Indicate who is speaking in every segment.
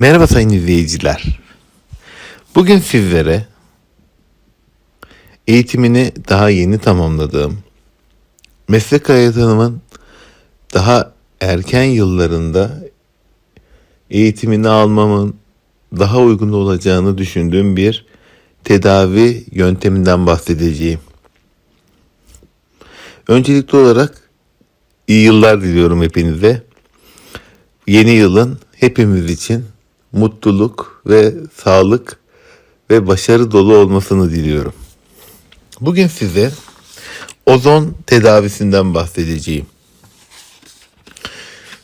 Speaker 1: Merhaba sayın izleyiciler. Bugün sizlere eğitimini daha yeni tamamladığım, meslek hayatımın daha erken yıllarında eğitimini almamın daha uygun olacağını düşündüğüm bir tedavi yönteminden bahsedeceğim. Öncelikli olarak iyi yıllar diliyorum hepinize. Yeni yılın hepimiz için mutluluk ve sağlık ve başarı dolu olmasını diliyorum. Bugün size ozon tedavisinden bahsedeceğim.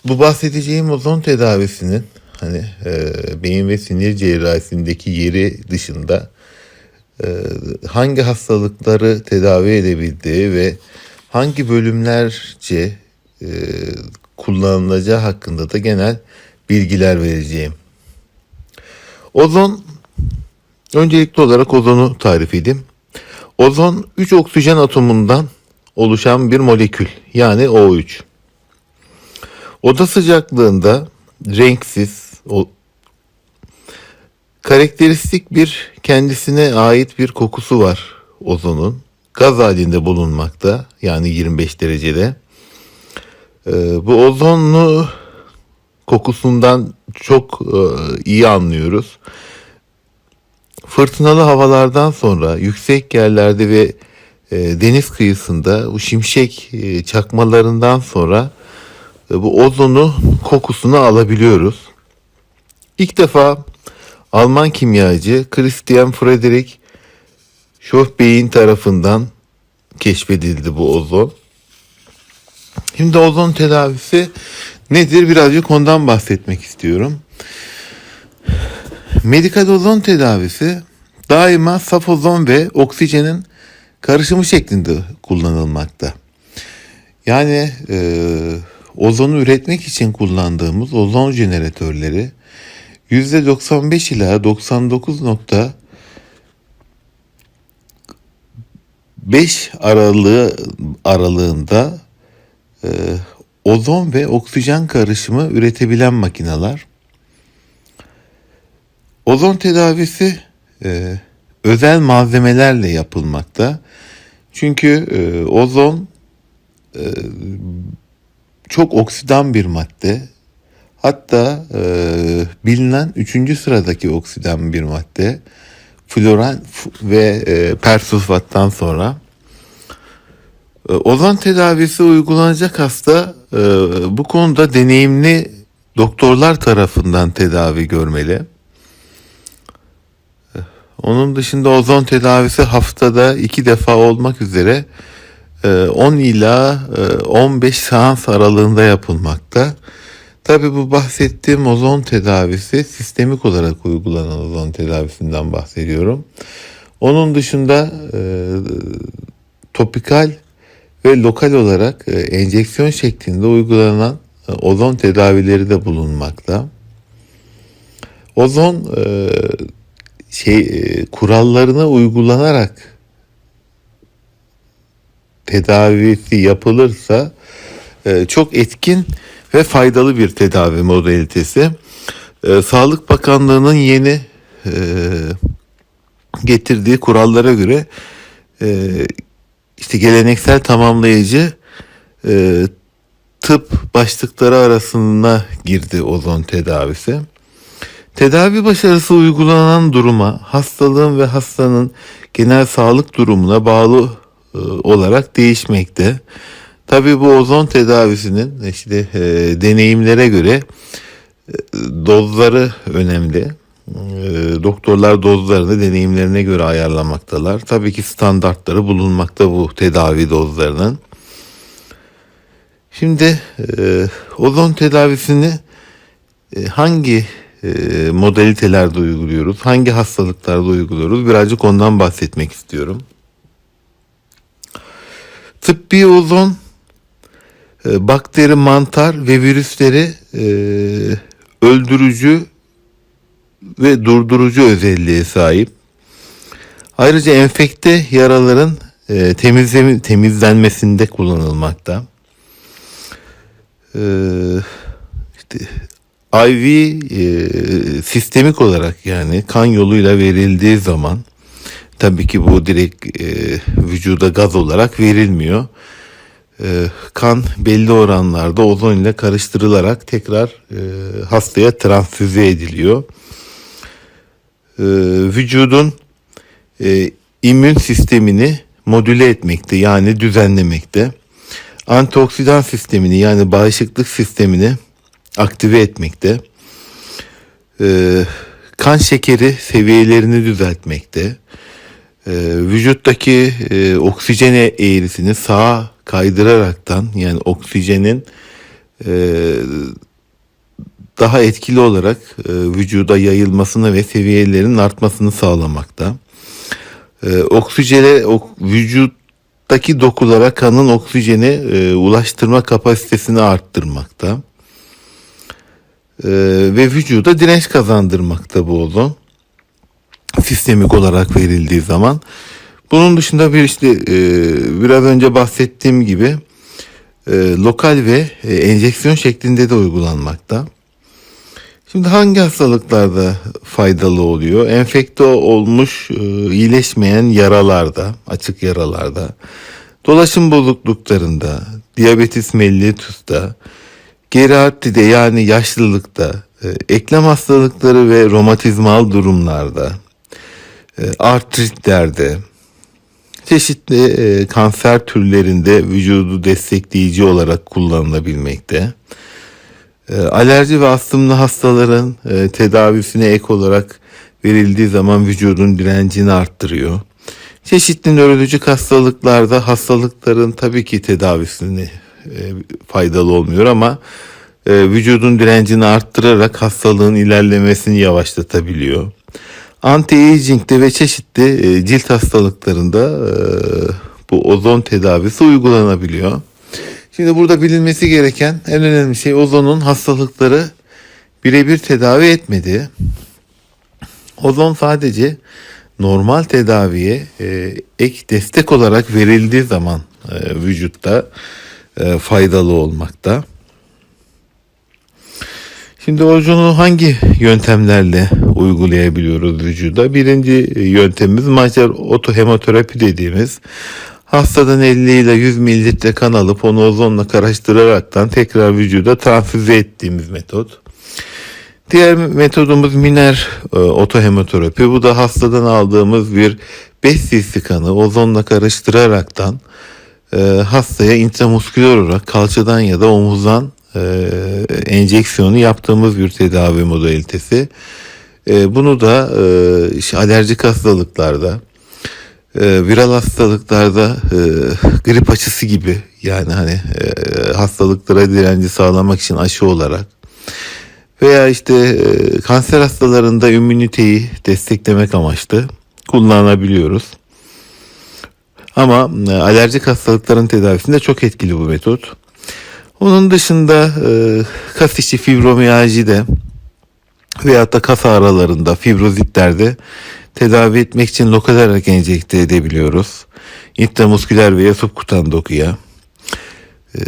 Speaker 1: Bu bahsedeceğim ozon tedavisinin hani e, beyin ve sinir cerrahisindeki yeri dışında e, hangi hastalıkları tedavi edebildiği ve hangi bölümlerce e, kullanılacağı hakkında da genel bilgiler vereceğim. Ozon, öncelikli olarak ozonu tarif edeyim. Ozon 3 oksijen atomundan oluşan bir molekül yani O3. Oda sıcaklığında renksiz, o, karakteristik bir kendisine ait bir kokusu var ozonun. Gaz halinde bulunmakta yani 25 derecede. Ee, bu ozonlu kokusundan çok e, iyi anlıyoruz. Fırtınalı havalardan sonra yüksek yerlerde ve e, deniz kıyısında bu şimşek e, çakmalarından sonra e, bu ozonu kokusunu alabiliyoruz. İlk defa Alman kimyacı Christian Friedrich Schofbein tarafından keşfedildi bu ozon. Şimdi ozon tedavisi nedir birazcık ondan bahsetmek istiyorum. Medikal ozon tedavisi daima saf ozon ve oksijenin karışımı şeklinde kullanılmakta. Yani e, ozonu üretmek için kullandığımız ozon jeneratörleri %95 ila 99.5 aralığı aralığında e, ozon ve oksijen karışımı üretebilen makineler. Ozon tedavisi e, özel malzemelerle yapılmakta. Çünkü e, ozon e, çok oksidan bir madde. Hatta e, bilinen üçüncü sıradaki oksidan bir madde. Floran ve e, persulfattan sonra. E, ozon tedavisi uygulanacak hasta e, bu konuda deneyimli doktorlar tarafından tedavi görmeli. E, Onun dışında ozon tedavisi haftada iki defa olmak üzere e, 10 ila e, 15 seans aralığında yapılmakta. Tabi bu bahsettiğim ozon tedavisi sistemik olarak uygulanan ozon tedavisinden bahsediyorum. Onun dışında e, topikal ve lokal olarak e, enjeksiyon şeklinde uygulanan e, ozon tedavileri de bulunmakta. Ozon e, şey kurallarına uygulanarak tedavisi yapılırsa çok etkin ve faydalı bir tedavi modalitesi. Sağlık Bakanlığı'nın yeni getirdiği kurallara göre işte geleneksel tamamlayıcı e, tıp başlıkları arasına girdi ozon tedavisi. Tedavi başarısı uygulanan duruma, hastalığın ve hastanın genel sağlık durumuna bağlı e, olarak değişmekte. Tabii bu ozon tedavisinin işte e, deneyimlere göre e, dozları önemli. E, doktorlar dozlarını deneyimlerine göre ayarlamaktalar. Tabii ki standartları bulunmakta bu tedavi dozlarının. Şimdi e, ozon tedavisini e, hangi e, modalitelerde uyguluyoruz, hangi hastalıklarda uyguluyoruz birazcık ondan bahsetmek istiyorum. Tıbbi ozon e, bakteri, mantar ve virüsleri öldürücü ve durdurucu özelliğe sahip. Ayrıca enfekte yaraların e, temizleme, temizlenmesinde kullanılmakta. E, işte IV e, sistemik olarak yani kan yoluyla verildiği zaman tabii ki bu direkt e, vücuda gaz olarak verilmiyor. E, kan belli oranlarda ozon ile karıştırılarak tekrar e, hastaya transfüze ediliyor. E, vücudun e, immün sistemini modüle etmekte yani düzenlemekte. Antioksidan sistemini yani bağışıklık sistemini aktive etmekte. Ee, kan şekeri seviyelerini düzeltmekte. Ee, vücuttaki e, oksijen eğrisini sağa kaydıraraktan yani oksijenin e, daha etkili olarak e, vücuda yayılmasını ve seviyelerinin artmasını sağlamakta. E, oksijene ok, vücuttaki dokulara kanın oksijeni e, ulaştırma kapasitesini arttırmakta. E, ve vücuda direnç kazandırmakta bu ozon. Sistemik olarak verildiği zaman. Bunun dışında bir işte e, biraz önce bahsettiğim gibi e, lokal ve e, enjeksiyon şeklinde de uygulanmakta. Şimdi hangi hastalıklarda faydalı oluyor? Enfekte olmuş, e, iyileşmeyen yaralarda, açık yaralarda, dolaşım bozukluklarında, diyabetis mellitus'ta, geriatride yani yaşlılıkta, e, eklem hastalıkları ve romatizmal durumlarda, e, artritlerde, çeşitli kanser türlerinde vücudu destekleyici olarak kullanılabilmekte. E, alerji ve astımlı hastaların e, tedavisine ek olarak verildiği zaman vücudun direncini arttırıyor. Çeşitli nörolojik hastalıklarda hastalıkların tabii ki tedavisini e, faydalı olmuyor ama e, vücudun direncini arttırarak hastalığın ilerlemesini yavaşlatabiliyor. Anti-aging'de ve çeşitli cilt hastalıklarında bu ozon tedavisi uygulanabiliyor. Şimdi burada bilinmesi gereken en önemli şey ozonun hastalıkları birebir tedavi etmedi. Ozon sadece normal tedaviye e, ek destek olarak verildiği zaman e, vücutta e, faydalı olmakta. Şimdi ozonu hangi yöntemlerle uygulayabiliyoruz vücuda? Birinci yöntemimiz majör otohemoterapi dediğimiz hastadan 50 ile 100 mililitre kan alıp onu ozonla karıştıraraktan tekrar vücuda transfüze ettiğimiz metot. Diğer metodumuz miner e, otohemoterapi. Bu da hastadan aldığımız bir 5 cc kanı ozonla karıştıraraktan e, hastaya intramusküler olarak kalçadan ya da omuzdan e, enjeksiyonu yaptığımız bir tedavi modalitesi. E, bunu da e, işte alerjik hastalıklarda, e, viral hastalıklarda e, grip aşısı gibi yani hani e, hastalıklara direnci sağlamak için aşı olarak veya işte e, kanser hastalarında immüniteyi desteklemek amaçlı kullanabiliyoruz. Ama e, alerjik hastalıkların tedavisinde çok etkili bu metot. Onun dışında e, kas içi fibromiyajide veyahut da kas ağrılarında, fibrozitlerde tedavi etmek için lokal olarak enjekte edebiliyoruz. İntramusküler veya subkutan dokuya. Ee,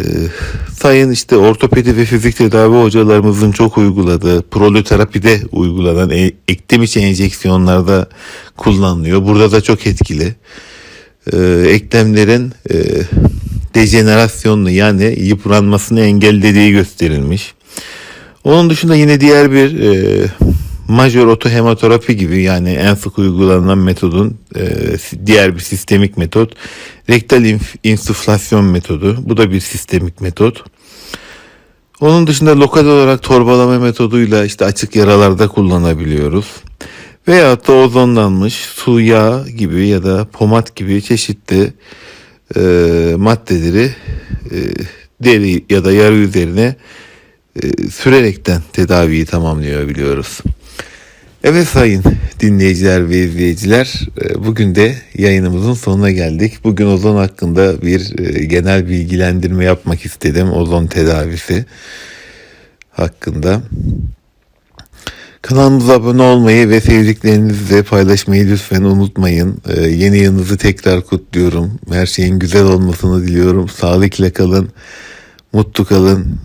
Speaker 1: sayın işte ortopedi ve fizik tedavi hocalarımızın çok uyguladığı proloterapide uygulanan e, eklem içi enjeksiyonlarda kullanılıyor. Burada da çok etkili. Ee, eklemlerin e, dejenerasyonunu yani yıpranmasını engellediği gösterilmiş. Onun dışında yine diğer bir e, majör otohemoterapi gibi yani en sık uygulanan metodun e, diğer bir sistemik metot rektal inf- insuflasyon metodu. Bu da bir sistemik metot. Onun dışında lokal olarak torbalama metoduyla işte açık yaralarda kullanabiliyoruz. Veyahut da ozonlanmış su, yağ gibi ya da pomat gibi çeşitli e, maddeleri e, deri ya da yara üzerine e, sürerekten tedaviyi tamamlayabiliyoruz. Evet sayın dinleyiciler ve izleyiciler e, bugün de yayınımızın sonuna geldik. Bugün ozon hakkında bir e, genel bilgilendirme yapmak istedim. Ozon tedavisi hakkında. Kanalımıza abone olmayı ve sevdiklerinizle paylaşmayı lütfen unutmayın. Ee, yeni yılınızı tekrar kutluyorum. Her şeyin güzel olmasını diliyorum. Sağlıkla kalın, mutlu kalın.